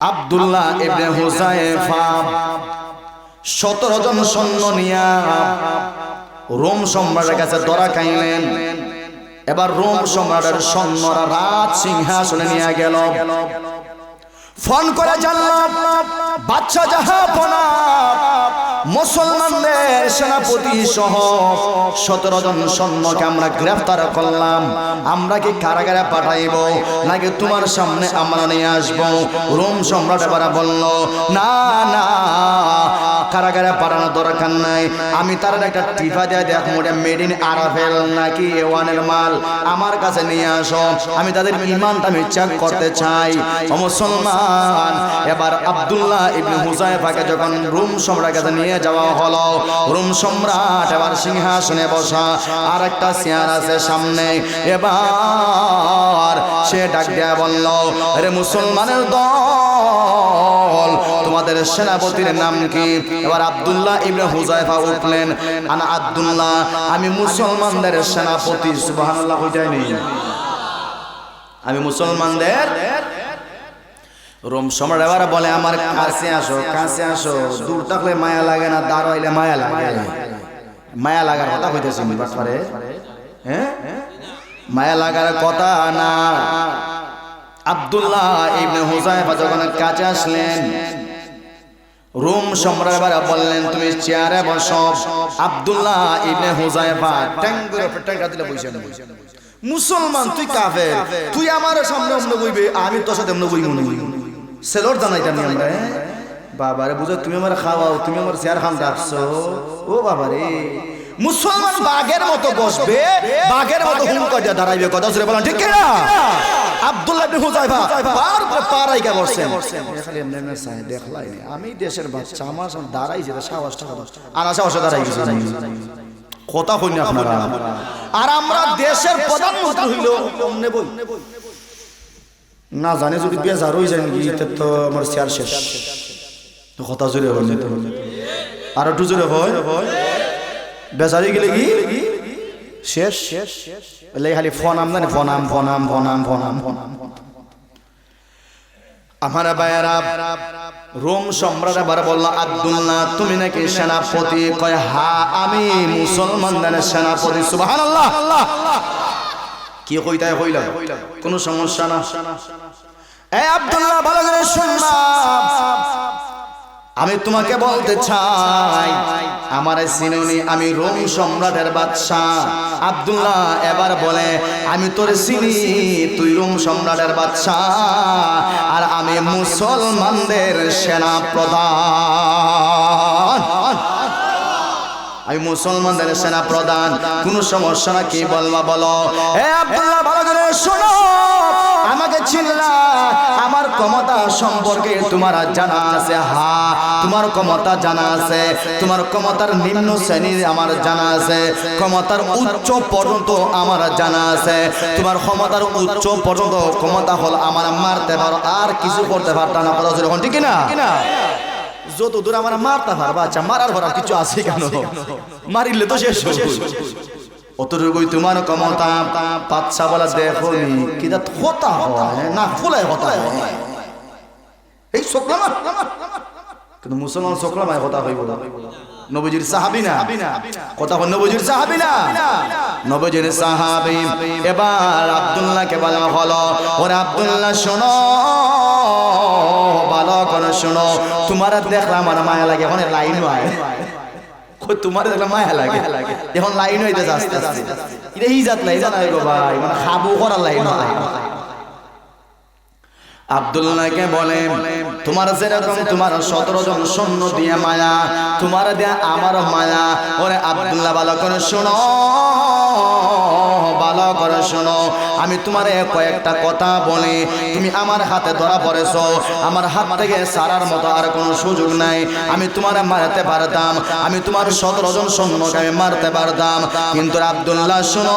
আব্দুল্লাহ ইবনে হুজাইফা সতেরো জন সৈন্য নিয়া রোম সম্রাটের কাছে দরা কাইলেন এবার রোম সম্রাটের সৈন্যরা রাজ সিংহাসনে নিয়ে গেল। ফোন করে জানলাম বাচ্চা জাহাপনা মুসলমানদের সেনাপতি সহ সতেরো জন সৈন্যকে আমরা গ্রেফতার করলাম। আমরা কি কারাগারে পাঠাইব, নাকি তোমার সামনে আমরা নিয়ে আসব? রোম সম্রাট এবার বলল, না না, কারাগারে পাঠানোর দরকার নাই। আমি তার একটা টিফা দিয়ে দেখো ওটা মেড ইন আরাফেল নাকি ওয়ানের মাল। আমার কাছে নিয়ে আসো। আমি তাদের ইমানটা আমি চেক করতে চাই। ও মুসলমান এবার আব্দুল্লাহ ইবনে হুজাইফাকে যখন রোম সম্রাটের কাছে নিয়ে যাওয়া হলো, রোম সম্রাট এবার সিংহাসনে বসা আর একটা চেয়ার আছে সামনে। এবার সে ডাক দেয়া বলল, আরে মুসলমানের দল, তোমাদের সেনাপতির নাম কি? এবার আব্দুল্লাহ ইবনে হুজাইফা উঠলেন, আনা আব্দুল্লাহ, আমি মুসলমানদের সেনাপতি, সুবহানাল্লাহ হয়ে যায়নি আমি মুসলমানদের রোম সম্রাট এবার বলে, আমার কাছে আসো কাছে আসো। দূর থাকলে মায়া লাগে না দাঁড় হইলে মায়া লাগে। মায়া লাগার কথা হইতেছে বাটপারে। হ্যাঁ? মায়া লাগার কথা না। আব্দুল্লাহ ইবনে হুজাইফা যখন কাছে আসলেন, রোম সম্রাট এবার বললেন, তুমি চেয়ারে বসো। আব্দুল্লাহ ইবনে হুজাইফা ট্যাং করে ট্যাংটা দিলে বসে মুসলমান, তুই কাফের, তুই আমার সামনে অমনে বইবে, আমি তোর সাথে অমনে বইব না। সেলর জানাইটা নি আমরা? বাবারে বুঝো, তুমি আমার খাওয়াও, তুমি আমার চেয়ার খান রাখছো ও বাবারে। মুসলমান বাঘের মতো বসবে, বাঘের মতো হুঙ্কার দিয়ে দাঁড়াইবে, কথা শুনে বলেন, ঠিক না আব্দুল্লাহ ইবনে হুজাইফা পার করে পারাই কে বসছেন খালি এমনি এমনি চাই দেখলাই আমি দেশের বাচ্চা, আমার সামনে দাঁড়াইছে তা সাহস টাকা সাহসে দাঁড়াই গেছে। কথা কই না আপনারা। আর আমরা দেশের প্রধানমন্ত্রী হইল অমনে বই। না জানে যদি বেজার হয়ে যায় নাকি তে তো আমার চেয়ার শেষ। তো কথা জোরে হয় যেতে আর একটু জোরে হয়। বেজারি গেলে কি? শেষ। শেষ বলে খালি ফোন আম জানি ফোন আম ফোন আম ফোন আম ফোন আম ফোন আম। আমার ভাইয়েরা রোম সম্রাট আবার বলল আব্দুল্লাহ তুমি নাকি সেনাপতি? কয় হা আমি মুসলমানদের সেনাপতি। সুবহানাল্লাহ। কি কইতায় কইলা কোনো সমস্যা না। এ আব্দুল্লাহ, ভালো করে শুনবা আমি তোমাকে বলতে চাই, আমার সিনুনি আমি রোম সম্রাটের বাদশাহ। আব্দুল্লাহ, এবার বলে, আমি তোর চিনি, তুই রোম সম্রাটের বাদশাহ। আর আমি মুসলমানদের সেনা প্রধান আমি মুসলমানদের সেনা প্রধান কোন সমস্যা না, কি বলবা বলো? ভালো করে শোনো। আমাকে চিনলা, আমার ক্ষমতা সম্পর্কে তোমার জানা আছে, হা, তোমার ক্ষমতা জানা আছে, তোমার ক্ষমতার নিম্ন শ্রেণির আমার জানা আছে, ক্ষমতার উচ্চ পর্যন্ত আমার জানা আছে, তোমার ক্ষমতার উচ্চ পর্যন্ত ক্ষমতা হল আমার মারতে পারো, আর কিছু করতে পারতা না, কথা ঠিক না যত দূর আমার মারতে পারবা আচ্ছা মারার ভরার কিছু আছে কেন? মারিলে তো শেষ অতটুকুই তোমার ক্ষমতা? পাচ্ছা বলা দেখো কিনা হতা হয় না ফুলাই হতা হয়। এই সকলামা কিন্তু মুসলমান সকলামায় হতা হইব নবজির সাহাবি না কথা হল নবজির সাহাবি না নবজির সাহাবি। এবার আব্দুল্লাহকে বলা হলো, ওরে আব্দুল্লাহ শোনো, ভালো করে শোনো, তোমার দেখলাম আমার মায়া লাগে, এখন লাইন হয়। তোমার দেখলাম মায়া লাগে? এখন লাইন হইতে লাই জানা গো ভাই মানে খাব করার লাইন হয়। আব্দুল্লাহকে বলে, তোমার যেরকম তোমার সতেরো জন সৈন্য দিয়ে মায়া, তোমার দিয়ে আমার মায়া, ওরে আব্দুল্লাহ, ভালো করে শোনো, ভালো করে শোনো, আমি তোমার কয়েকটা কথা বলি। তুমি আমার হাতে ধরা পড়েছ, আমার হাত থেকে সারার মতো আর কোনো সুযোগ নাই। আমি তোমার মারতে পারতাম, আমি তোমার সতেরো জন সৈন্যকে আমি মারতে পারতাম। কিন্তু আব্দুল্লাহ, শোনো,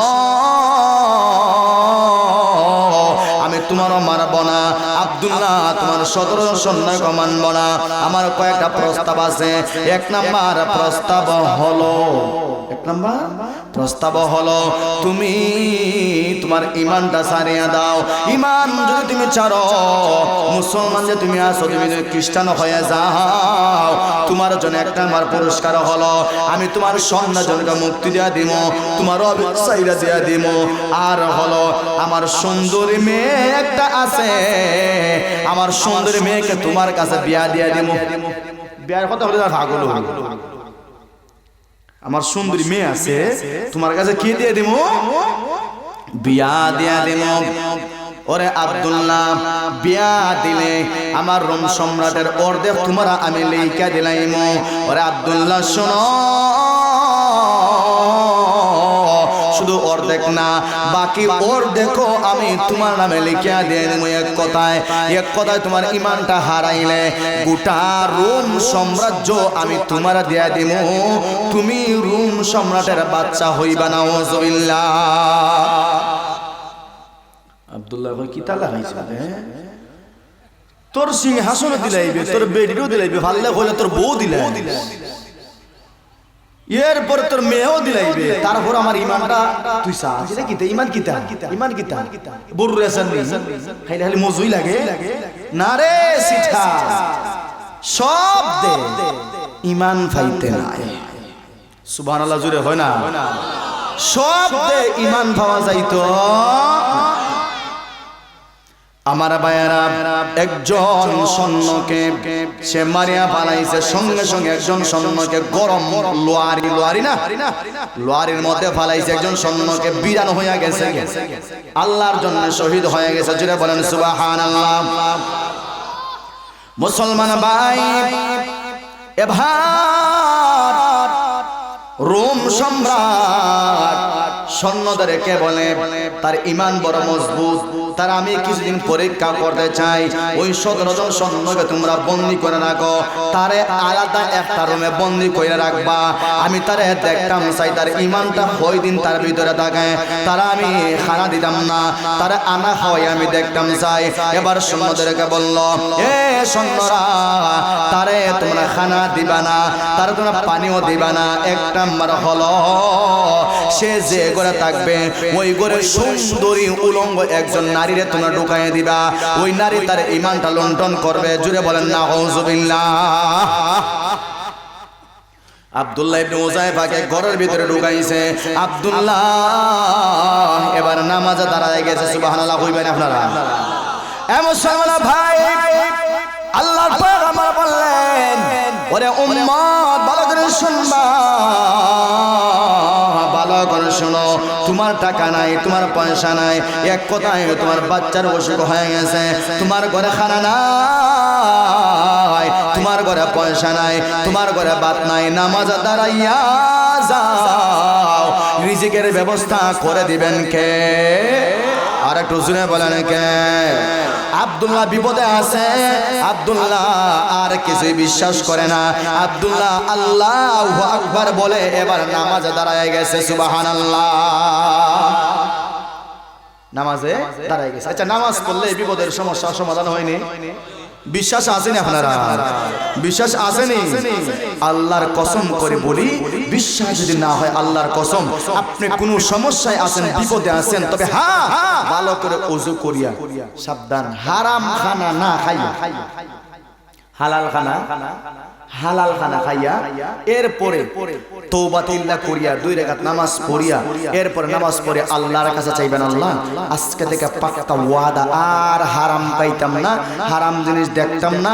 আমি তোমারও মারব না আব্দুল্লাহ, তোমার সদর সৈন্য মানব আমার কয়েকটা প্রস্তাব আছে। এক নাম্বার প্রস্তাব হলো, এক নাম্বার প্রস্তাব হলো, তুমি তোমার ইমানটা সারিয়া দাও। ইমান যদি তুমি ছাড়ো, মুসলমান যে তুমি আসো তুমি খ্রিস্টান হয়ে যাও, তোমার জন্য একটা আমার পুরস্কার হলো, আমি তোমার সন্ন্যাজনকে মুক্তি দিয়া দিব তোমার অবিচাইরা দিয়া দিব আর হলো, আমার সুন্দরী মেয়ে একটা আছে আমার সুন্দরী মেয়েকে তোমার কাছে বিয়া দিয়া দিব। বিয়ার কথা তার ভাগল আমার সুন্দরী মেয়ে আছে, তোমার কাছে কি দিয়ে দিব? বিয়া দিয়া দিব। ওরে আব্দুল্লাহ, বিয়া দিলে আমার রোম সম্রাটের অর্ধেক তোমরা আমি লেখা দিলাইম। ওরে আব্দুল্লাহ, শোনো। শুধু অর্ধেক না, বাকি অর্ধেকও আমি তোমার নামে লিখিয়া দিয়ে দেবো এক কথায়। এক কথায় তোমার ইমানটা হারাইলে গোটা রোম সাম্রাজ্য আমি তোমার দিয়া দিব। তুমি রোম সম্রাটের বাচ্চা হইবা না ওজবিল্লাহ আব্দুল্লাহ ভাই কি তালা হয়েছে তোর সিংহাসনে দিলাইবে তোর বেডিও দিলাইবে ভাল্লে হলে তোর বউ দিলাই এরপর তোর মেয়েও দিলাইবে। তারপর আমার ইমানটা তুই সাজ কিতা ইমান কিতা ইমান কিতা বড় রেশন খাইলে খালি মজুই লাগে। না রে সিঠা। সব দে। ইমান ফাইতে নাই। সুবহানাল্লাহ জুড়ে হয় না? সব দে ইমান পাওয়া যাইতো। আমার বায়ারা একজন সৈন্যকে সে মারিয়া পালাইছে সঙ্গে সঙ্গে একজন সৈন্যকে গরম লোয়ারি লোয়ারি না? লোয়ারির মধ্যে ফালাইছে একজন সৈন্যকে বিরান হইয়া গেছে। আল্লাহর জন্য শহীদ হয়ে গেছে জুড়ে বলেন সুবহানাল্লাহ। মুসলমান ভাই এবার রোম সম্রাট সৈন্যদেরকে বলে? তার ইমান বড় মজবুত। তার আমি কিছুদিন পরীক্ষা করতে চাই। ওই সতেরো জন সৈন্যকে তোমরা বন্দি করে রাখো। তারে আলাদা একটা রুমে বন্দি করে রাখবা। আমি তারে দেখতাম চাই তার ইমানটা কই দিন তার ভিতরে থাকে। তারা আমি খানা দিতাম না। তারা আনা খাওয়াই আমি দেখতাম চাই। এবার সৈন্যদেরকে বলল, এ সৈন্যরা তারে তোমরা খানা দিবা না। তারে তোমরা পানিও দিবা না। এক নাম্বার হলো, সে যে ঘরে থাকবে। ওই ঘরে সুন্দরী উলঙ্গ একজন নারীরে তোমরা ঢুকাই দিবা। ওই নারী তার ইমানটা লন্ঠন করবে। জুড়ে বলেন না হৌজবিল্লাহ আব্দুল্লাহ ইবনে উজাইফাকে ঘরের ভিতরে ঢুকাইছে। আব্দুল্লাহ, এবার নামাজে দাঁড়ায় গেছে। সুবহানাল্লাহ কইবেন আপনারা। এ মুসলমান ভাই, আল্লাহর পয়গম্বর বললেন, ওরে উম্মত, ভালো করে শুনবা। করে শোনো, তোমার টাকা নাই, তোমার পয়সা নাই, এক কথায় তোমার বাচ্চার অসুখ হয়ে গেছে, তোমার ঘরে খানা নাই, তোমার ঘরে পয়সা নাই, তোমার ঘরে বাত নাই, নামাজ দাঁড়াইয়া যাও, রিজিকের ব্যবস্থা করে দিবেন কে? আর একটু শুনে বলেন কে? আব্দুল্লাহ বিপদে আছে। আব্দুল্লাহ আর কিছুই বিশ্বাস করে না। আব্দুল্লাহ আল্লাহ আকবার বলে, এবার নামাজে দাঁড়ায় গেছে সুবাহান নামাজে দাঁড়ায় গেছে। আচ্ছা নামাজ পড়লে বিপদের সমস্যা সমাধান হয়নি? বিশ্বাস আসেনি আপনারা? বিশ্বাস আসেনি? আল্লাহর কসম করে বলি বিশ্বাস যদি না হয় আল্লাহর কসম, আপনি কোনো সমস্যায় আছেন, বিপদে আছেন, তবে হ্যাঁ ভালো করে ওযু করিয়া, সাবধান, হারাম খানা না খাইয়া। হালাল খানা হালাল খানা খাইয়া, এরপরে তৌবাতিল্লা করিয়া, দুই রেখাত নামাজ পড়িয়া, এরপরে নামাজ পড়ে আল্লাহর কাছে চাইবেন আল্লাহ, আজকে থেকে পাক্কা ওয়াদা, আর হারাম পাইতাম না, হারাম জিনিস দেখতাম না।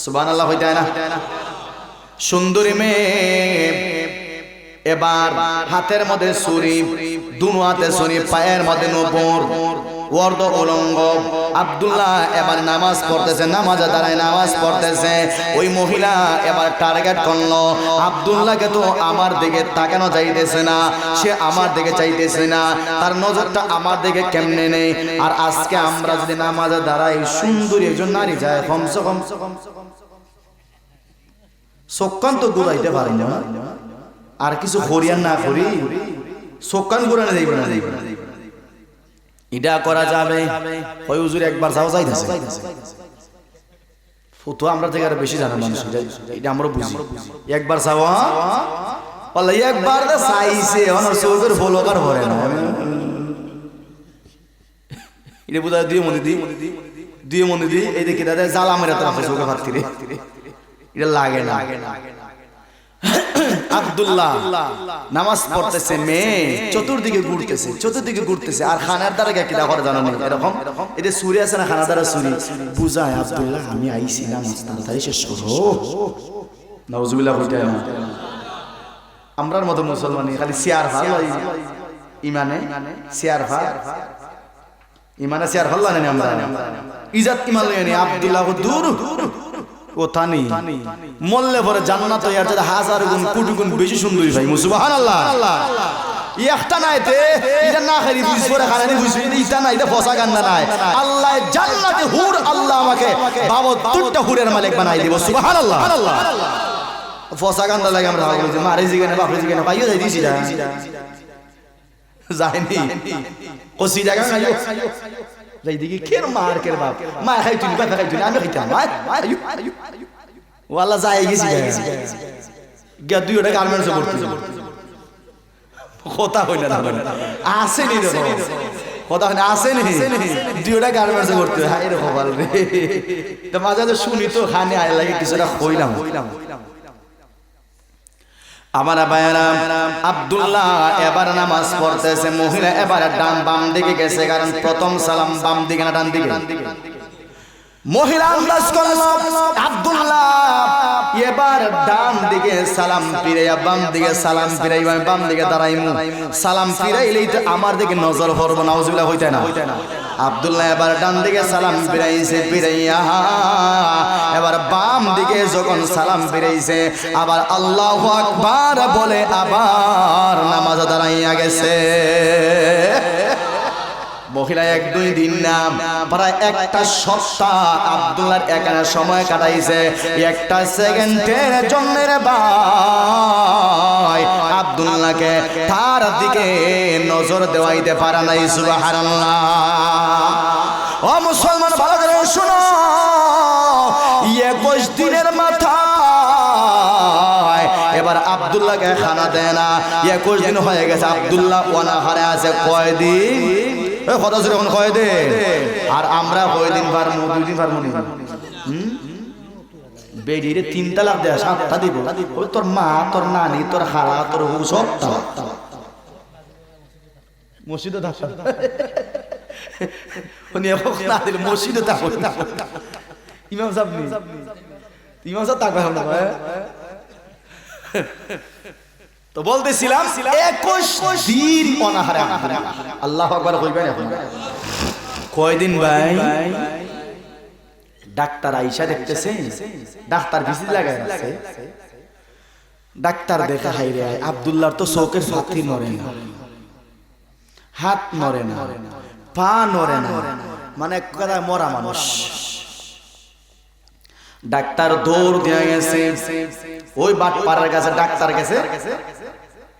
সুবান আল্লাহ হইতে না? সুন্দরী মেয়ে, এবার হাতের মধ্যে ছুরি দুনো হাতে শুনি পায়ের মধ্যে নূপুর, অর্ধ উলঙ্গ। আব্দুল্লাহ এবার নামাজ পড়তেছে নামাজে দাঁড়ায় নামাজ পড়তেছে। ওই মহিলা এবার টার্গেট করল, আব্দুল্লাহকে তো আমার দিকে তাকানো যাইতেছে না, সে আমার দিকে চাইতেছে না, তার নজরটা আমার দিকে কেমনে নেই? আর আজকে আমরা যদি নামাজে দাঁড়াই সুন্দরী একজন নারী যায়, কমসে কমসে কমসে সক্কান তো ঘুরাইতে পারি না। আর কিছু করিয়ান না করি সক্কান ঘুরানো যাইবে না যাইবে এটা করা যাবে। ওই হুজুর একবার যাও যাইতেছে। ফুতো আমরা থেকে আর বেশি জানা মানুষ এটা- আমরা বুঝি। একবার যাওয়া বলে একবার তো চাইছে অনার চৌকের ফলোকার ভরে না। এটা বোধ হয় দুই মনে দুই মনে দি এই দেখি দাদা জ্বালা মেরে তো আপনার চৌকে ভাবতি রে এটা লাগে না। আব্দুল্লাহ, নামাজ পড়তেছে, মেয়ে চতুর্দিকে ঘুরতেছে চতুর্দিকে ঘুরতেছে। আর খানার দ্বারা কিটা করে জানো না এরকম? এটা সুরি আছে না, খানার দ্বারা সুরি? বুঝায়, আব্দুল্লাহ, আমি আইছি, নামাজ তাড়াতাড়ি শেষ করো। নওজুবিল্লাহ হইতে না। আমরার মতো মুসলমান খালি সিয়ার ভালো ইমানে? সিয়ার ভালো ইমানে সিয়ার ভালো না আমরা? ইজাত ইমান লইনি আব্দুল্লাহ, দূর। কথা নেই মরলে পরে জান্নাত ইয়ার চাইতে হাজার গুণ, কোটি গুণ বেশি সুন্দরী ভাই, সুবহানাল্লাহ। ই একটা নাই তে এটা না খাই বুঝ পরে খারানি বুঝ এটা না, এটা ফসা গান্না নাই। আল্লাহ জান্নাতে হুর, আল্লাহ আমাকে বাবা দুটা হুরের মালিক বানাই দিব, সুবহানাল্লাহ। ফসা গান্না লাগে আমরা ভাবি মারে জিগানে বাপরে জিগানে পাইও যাই দিছি যায়নি। কসি জায়গা খাইও যাই দেখি কেন মার কের বাপ মা খাই তুই বাপ খাই তুই আমি খাইতাম আয়ু আয়ু গেছি গিয়া দুই ওটা গার্মেন্টসে কথা হইল না আসেনি রে কথা হইনা আসেনি দুই ওটা গার্মেন্টসে করতে হাই রে রে মাঝে শুনি তো খানে আয় লাগে কিছুটা হইলাম হইলাম আমার ভাইয়েরা, আব্দুল্লাহ এবার নামাজ পড়তেছে, মহিলা এবার ডান বাম দিকে গেছে, কারণ প্রথম সালাম বাম দিকে না ডান দিকে? মহিলা আন্দাজ আব্দুল্লাহ এবার ডান দিকে সালাম ফিরাইয়া, বাম দিকে সালাম বাম দিকে সালাম ফিরাইলেই আমার দিকে নজর পড়ব নাউজুবিল্লাহ হইতে না? আব্দুল্লাহ এবার ডান দিকে সালাম ফিরাইছে, ফিরাইয়া। এবার বাম দিকে যখন সালাম ফিরাইছে, আবার আল্লাহ আকবার বলে আবার নামাজ দাঁড়াইয়া গেছে। মহিলা এক দুই দিন নাম প্রায় একটা সপ্তাহ আব্দুল্লাহর এখানে সময় কাটাইছে। একটা সেকেন্ডের জন্মের ভাই আব্দুল্লাহকে তার দিকে নজর দেওয়াইতে পারা নাই, সুবহানাল্লাহ। ও মুসলমান, ভালো করে শোনো। একুশ দিনের মাথা এবার আব্দুল্লাহকে খানা দেয় না। একুশ দিন হয়ে গেছে, আব্দুল্লাহ অনাহারে আছে। কয়দিন? কথা ছিল এখন কয়দিন আর আমরা কয়দিন পারব, দুই দিন পারব হুম? বেডিরে তিন দিব। তোর মা, তোর নানি, তোর হারা তোর সব তালাক। মসজিদে থাকো। না দিলে মসজিদে তো বলতেছিলাম, একুশ দিন অনাহারে আল্লাহ এখন কয়দিন ভাই? ডাক্তার আইসা দেখতেছে ডাক্তার ভিজিট লাগাই আছে ডাক্তার দেখে হাই রে তো চৌকের ফাঁকি নড়ে না। হাত নড়ে না। পা নড়ে না। মানে এক কথায় মরা মানুষ। ডাক্তার দৌড় দিয়ে গেছে। ওই বাটপাড়ার কাছে ডাক্তার গেছে।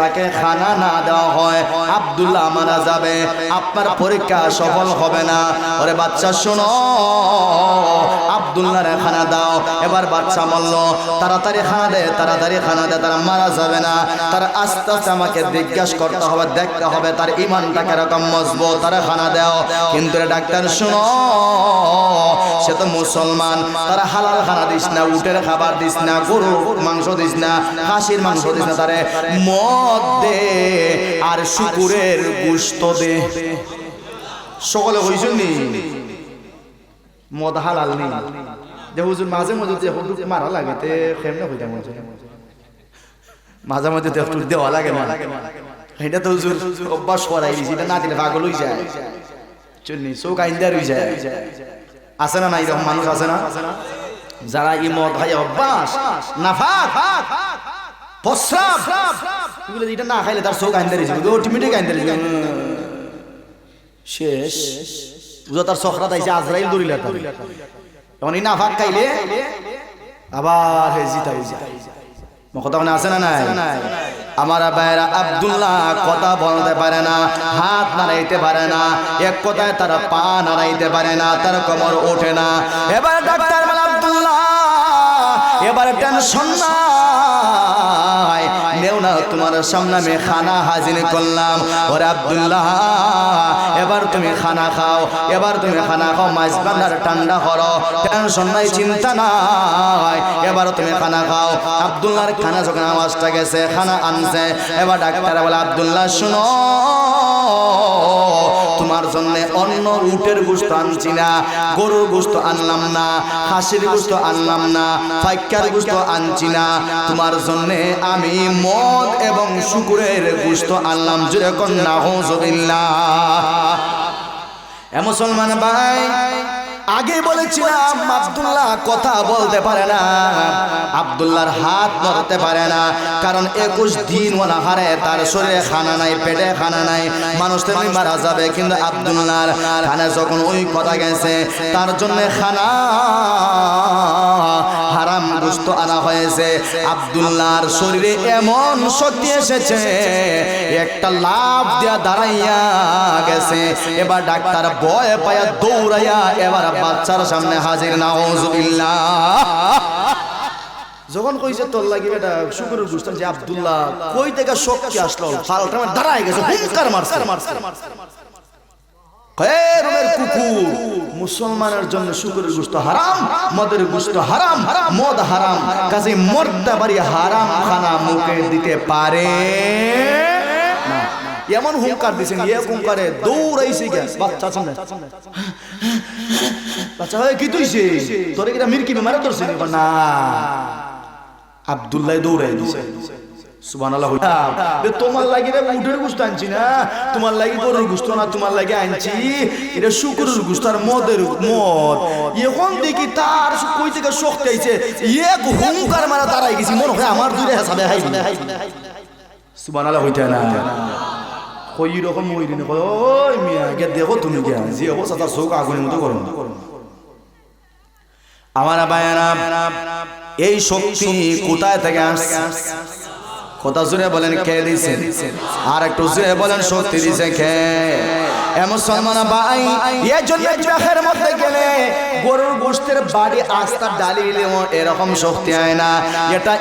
তাকে খানা না দেওয়া হয়, আব্দুল্লাহ মারা যাবে। আপনার পরীক্ষা সফল হবে না। ওরে বাচ্চা শোনো আব্দুল্লাহ রে খানা দাও। এবার বাচ্চা মরল। তাড়াতাড়ি খানা দে, তাড়াতাড়ি খানা দে, তারা মারা যাবে না। তার আস্তে আস্তে আমাকে জিজ্ঞাসা করতে হবে, দেখতে হবে তার ইমানটা কীরকম মজবুত। তারা খানা দাও। কিন্তু রে ডাক্তার শোনো, সে তো মুসলমান। তারা হালাল খানা দিস না, উটের খাবার দিস না, গরুর মাংস দিস না, খাসির মাংস দিস না। তারে মদ দে আর শুকুরের গুস্ত দে। সকলে হইছেন নি? মদ হালাল নেই যে হুজুর মাঝে মাঝে যে হুজুর মারা লাগে তে কেমনে হইতা মনে? মাঝে মাঝে তো একটু দেওয়া লাগে না? এটা তো হুজুর অভ্যাস করাই দিছি এটা না দিলে পাগল হই যায়। চুন্নি চোখ আইন্দার হই যায়। আছে না না এরকম মানুষ আছে না? যারা ই মদ খাই অভ্যাস নাফাক। প্রস্রাব। এগুলো এটা না খাইলে তার চোখ আইন্দার অটোমেটিক আইন্দার শেষ। বুঝা তার সখরা তাইছে আজরাইল দরিলা এখন এই নাফাক খাইলে আবার হে জিতা কথা মনে আছে না নাই? আমার বাইরা আব্দুল্লাহ কথা বলতে পারে না হাত নাড়াইতে পারে না এক কথায় তার পা নাড়াইতে পারে না তার কোমর ওঠে না। এবার ডাক্তার আব্দুল্লাহ এবার টেনশন নেও না, তোমার সামনে আমি খানা হাজির করলাম। ওরে আবদুল্লাহ, এবার তুমি খানা খাও, এবার তুমি খানা খাও, মাছ বান্ধার ঠান্ডা করো, টেনশন নাই, চিন্তা নাই। এবার তুমি খানা খাও। আবদুল্লাহর খানা যখন আওয়াজটা গেছে, খানা আনছে, এবার ডাক্তার বলে, আবদুল্লাহ, শুনো তোমার জন্য অন্য উটের গোস্ত আনছি না, গরুর গোস্ত আনলাম না হাসির গোস্ত আনলাম না ফাইকার গোস্ত আনছি না। তোমার জন্য আমি মদ এবং শুকুরের গোস্ত আনলাম যে কন্যা হোজবিল্লা এ মুসলমান ভাই আগে বলেছিলাম, আব্দুল্লাহ কথা বলতে পারে না। আব্দুল্লাহর হাত নড়তে পারে না। কারণ একুশ দিন হারে তার শরীরে খানা নাই, পেটে খানা নাই। মানুষ তেমনি মারা যাবে কিন্তু আব্দুল্লাহর খানে যখন ওই কথা গেছে, তার জন্য খানা হারাম আনা হয়েছে। আব্দুল্লাহর শরীরে এমন শক্তি এসেছে, একটা লাভ দিয়া দাঁড়াইয়া গেছে। এবার ডাক্তার বয় পায়া দৌড়াইয়া এবার বাচ্চার সামনে হাজির নাউজুবিল্লাহ। যখন কইছে তোর লাগি বেটা শুকুরের গুস্তান যে আব্দুল্লাহ কই থেকে শক্তি আসলো? ফালটা দাঁড়ায় গেছে হুঙ্কার মারছে। রোমের কুকুর মুসলমানের জন্য শুকুরের গুস্ত হারাম মদের গুস্ত হারাম মদ হারাম কাজে মর্দা বাড়ি হারাম খানা মুখে দিতে পারে এমন হুঙ্কার দিছেন ইয়ে হুঙ্কারে দৌড়াইছে গে বাচ্চা সামনে। বাচ্চা হয় কি তুইছে? মিরকি মারা ধরছে না। আব্দুল্লাহ দৌড়াই দিছে। তোমার লাগি আনছি তোমার লাগি না, তোমার লাগি মদ। দেখি তার মারা আমার হিসাবে হাই সুবহানাল্লাহ হইতে না। রকম ওই মিয়া দেখো তুমি গে যে মতো করো আমার এই শক্তি কোথায় থেকে আসছে কথা জুড়ে বলেন কে দিছে আর একটু জুড়ে বলেন শক্তি দিছে গরুর বাড়ি এরকম শক্তি না। এটা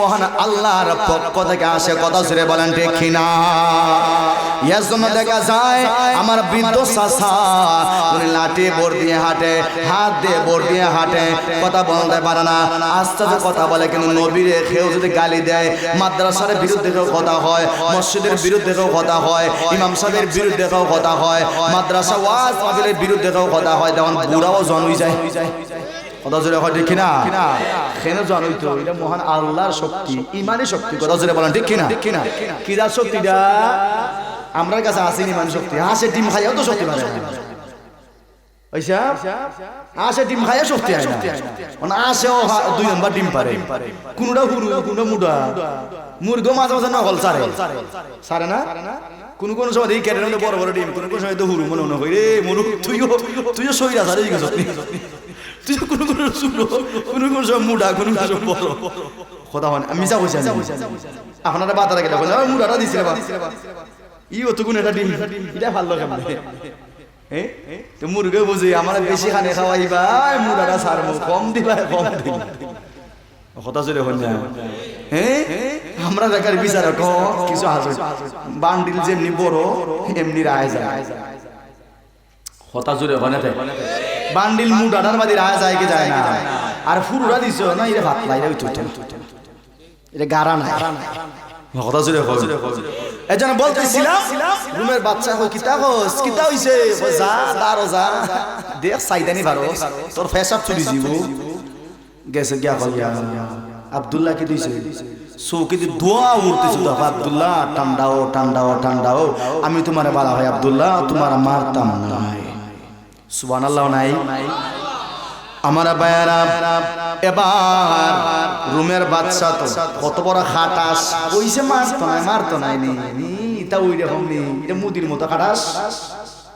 মহান আল্লাহর পক্ষ থেকে আসে। কথা সুরে বলেন ঠিক কিনা? এর জন্য দেখা যায়, আমার বৃদ্ধ চাষা উনি লাঠি বোর দিয়ে হাঁটে, হাত দিয়ে বোর দিয়ে হাঁটে, কথা বলতে পারে না, আস্তে আস্তে কথা বলে, কিন্তু নবীরে কেউ যদি গালি দেয়, মাদ্রাসার বিরুদ্ধে কেউ কথা হয়, মসজিদের বিরুদ্ধে কেউ কথা হয়, ইমাম সাহেবের বিরুদ্ধে কেউ কথা হয়, মাদ্রাসা ওয়াজ মাহফিলের বিরুদ্ধে কেউ কথা হয়, তখন বুড়াও জন্মই যায়। কথা জোরে হয় ঠিক কিনা? কেন জানোই তো মহান আল্লাহর শক্তি ইমানের শক্তি, কথা জোরে বলেন কিনা কিনা? কি যার শক্তিটা? আমরা কাছে আসেনি ইমান শক্তি। হাসে ডিম খাইয়াও তো শক্তি পারে আসে ডিম খাইয়া শক্তি হয় না। মানে দুই নম্বর ডিম পারে। কোনটা হুরু, কোনটা মুডা? মুরগো মাঝে মাঝে নকল সারে সারে না? কোন কোন সময় দেখি ক্যারের মধ্যে বড় বড় ডিম, কোন কোন সময় তো হুরু মনে মনে হয় রে মরু তুইও তুইও সইরা সারে গেছ তুই কোন কোন শুনো কোন কোন সময় মুডা, কোন কোন সময় বড়। কথা মানে আমি মিশা কইছি আপনারা বাতারা গেলে বলে মুডাটা দিছিলে বা ই অত কোন এটা ডিম, এটা ভালো কেমনে হ্যাঁ তো মুরগে বুঝি, আমার বেশি খানে খাওয়াইবা মুডাটা সারমু কম দিবা কম দিবা। কথা জোরে হল হ্যাঁ আমরা দেখার বিচার কিছু আছে বান্ডিল যেমনি বড় এমনি রায় যায়। কথা জোরে হয় না বান্ডিল মুডাটার মাঝে রায় যায় কি যায় না। আর ফুরুরা দিছ না এটা ভাত লাই ওই এটা গারা নাই। কথা জোরে হয় এজন বলতেছিলাম রুমের বাচ্চা কই কিতা কস কিতা হইছে? যা দারো যা দেখ সাইদানি ভারো তোর ফেসাব চুলি দিব গেছে গিয়া কইয়া আব্দুল্লাহ কি দিছে? চৌকি দি দোয়া উঠতেছে দেখো আব্দুল্লাহ, ঠান্ডাও ঠান্ডাও ঠান্ডাও। আমি তোমার বালা ভাই আব্দুল্লাহ, তোমার মারতাম নাই। সুবান আল্লাহ নাই। আমার বায়ারা এবার রুমের বাচ্চা তো কত বড় খাটাস। কইছে মারতো নাই মারতো নাই নি, তা ওই রকম নি। এটা মুদির মতো খাটাস।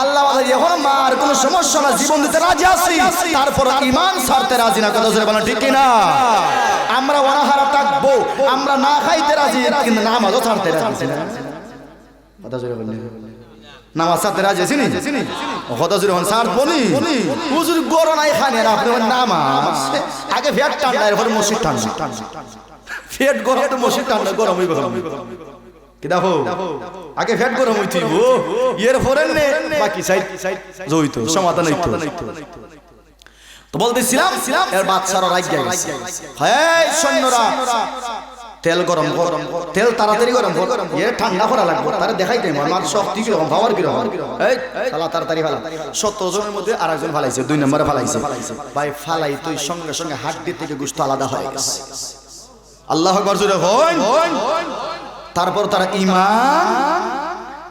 আল্লাহ এখন মার কোনো সমস্যা না, জীবন দিতে রাজি আছি। ইমান ছাড়তে রাজি না, কথা বলেন, ঠিক কিনা? আমরা আমরা না খাইতে রাজি নামাজ ছাড়তে রাজি নামাজ আগে ভেট ঠান্ডা, এরপরে মসজিদ ঠান্ডা। ফেট গরম মসজিদ ঠান্ডা, গরম কি দেখো আগে ফেট গরম হইতিব এর পরে নে বাকি সাইড জইতো সমাধান হইতো। তো বলতেছিলাম এর বাচ্চারা রাগ গেছে। হ্যাঁ সৈন্যরা তেল গরম কর। তেল তাড়াতাড়ি গরম কর। এ ঠান্ডা করা লাগবে। তারে দেখাই দেয় আমার শক্তি কি রকম পাওয়ার কি রকম? এই ফালা তাড়াতাড়ি ফালা। সত্তর জনের মধ্যে আরেকজন ফালাইছে দুই নম্বরে ফালাইছে। ভাই ফালাই তুই সঙ্গে সঙ্গে হাড্ডি থেকে গুস্ত আলাদা হয়ে গেছে। আল্লাহ জুড়ে হইন তারপর তারা ইমান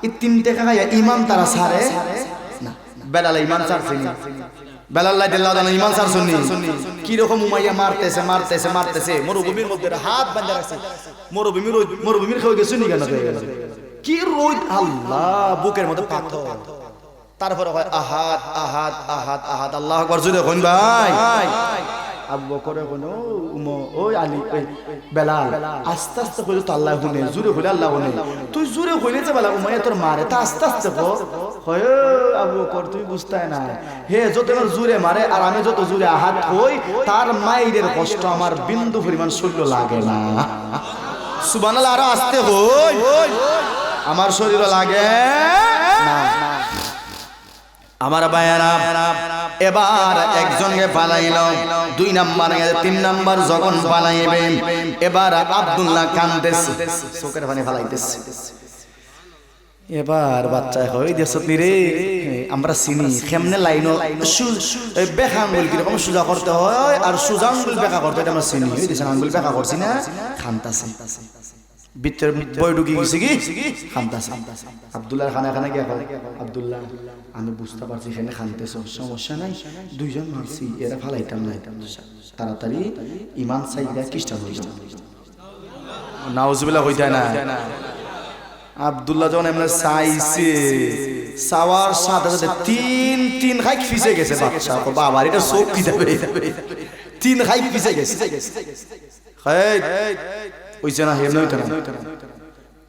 এই তিনটে খাইয়া ইমান তারা সারে বেলাল বেলাল্লাহ দিল্লাহ ইমান ছাড় শুননি কি রকম মারতেছে মারতেছে হাত কি আল্লাহ, বুকের তারপরে হয় আহাত আহাত আহাত আহাত আল্লাহ ভাই। আবু বকরে কোনো ওই বেলাল। আস্তে আস্তে কইলে, তো আল্লাহ হইলে আল্লাহ তুই জুরে হইলে যে বেলা উমাইয়া তোর মারে, তা আস্তে আস্তে কো। হয় তুই বুঝতে না হে যত জুরে মারে, আর আমি যত জুরে আহাত হই, তার মাইরের কষ্ট আমার বিন্দু পরিমাণ শরীর লাগে না। সুবহানাল্লাহ, আরও আস্তে হই। আমার শরীর লাগে। আমার বায়ারা এবার একজনকে পালাইল দুই নাম্বার তিন নাম্বার যখন পালাইবে এবার আব্দুল্লাহ কান্দেছে, চোখের পানি ফালাইতেছে। এবার বাচ্চা হই দেশত রে, আমরা চিনি, কেমনে লাইন বেকা আঙ্গুল কীরকম সোজা করতে হয়, আর সোজা আঙ্গুল বেকা করতে হয় আমরা চিনি দেশে আঙ্গুল বেকা করছি না? খান্তাছে ভিতরে বই ঢুকি গেছে কি? খান্তাছে। আব্দুল্লাহ খানা খানা গিয়া কয়? আব্দুল্লাহ, আমি বুঝতে পারছি সেখানে খানতেছ। সমস্যা নাই। দুইজন মারছি, এরা ফালাইতাম না তাড়াতাড়ি ইমান সাইদা খ্রিস্টান হইল। নাউজুবিল্লাহ হইতা না। আব্দুল্লাহ যখন এমনি চাইছে, চাওয়ার সাথে সাথে তিন তিন হাইক ফিসে গেছে বাচ্চা। বাবার এটা চোখ যাবে তিন হাইক ফিসে গেছে। হইছে না হেমন হইতে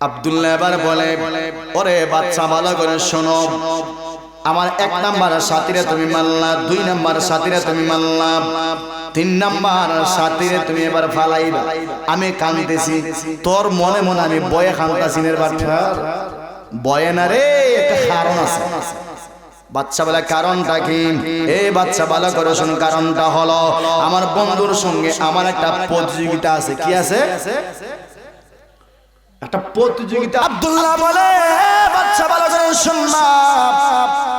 আব্দুল্লাহ এবার বলে, ওরে বাচ্চা, ভালো করে শোনো। আমার এক নাম্বার সাথীরে তুমি মানলা, দুই নাম্বার সাথীরে তুমি মানলা, তিন নাম্বার সাথীরে তুমি এবার ফালাইবা। আমি কান্দেছি তোর মনে মনে আমি বয়ে কান্দাছি নের বাচ্চার বয়ে না রে, একটা কারণ আছে। বাচ্চা বলে কারণটা কি? এই বাচ্চা ভালো করে শুন কারণটা হলো আমার বন্ধুর সঙ্গে আমার একটা প্রতিযোগিতা আছে। কি আছে? একটা প্রতিযোগিতা। আব্দুল্লাহ বলে বাচ্চা ভালো করে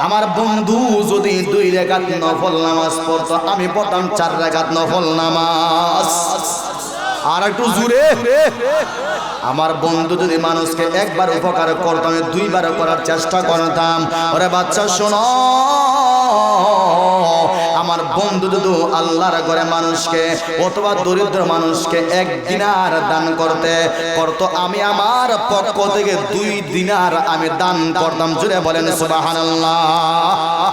আমার বন্ধু যদি দুই রেখাত নফল নামাজ পড়তো আমি পড়তাম চার রেখাত নফল নামাজ। আর একটু জুড়ে আমার বন্ধু যদি মানুষকে একবার উপকার করতাম দুইবার করার চেষ্টা করতাম। ওরে বাচ্চা শোনো। আমার বন্ধু যদি আল্লাহর ঘরে মানুষকে অথবা দরিদ্র মানুষকে এক দিনার দান করতে করতো আমি আমার পক্ষ থেকে দুই দিনার আমি দান করতাম। জুড়ে বলেন সুবহানাল্লাহ।